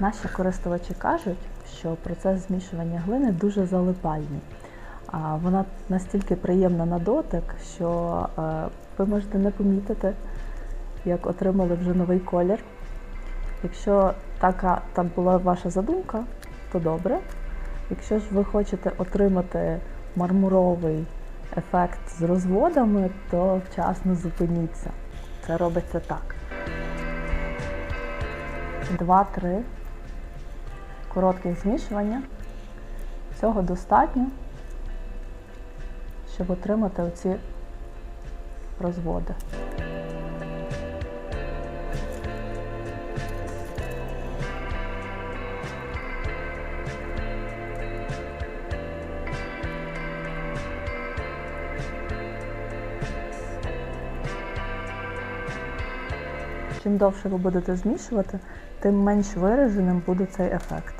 Наші користувачі кажуть, що процес змішування глини дуже залипальний. Вона настільки приємна на дотик, що е, ви можете не помітити, як отримали вже новий колір. Якщо така там була ваша задумка, то добре. Якщо ж ви хочете отримати мармуровий ефект з розводами, то вчасно зупиніться. Це робиться так. Два-три коротких змішування. Цього достатньо, щоб отримати оці розводи. Чим довше ви будете змішувати, тим менш вираженим буде цей ефект.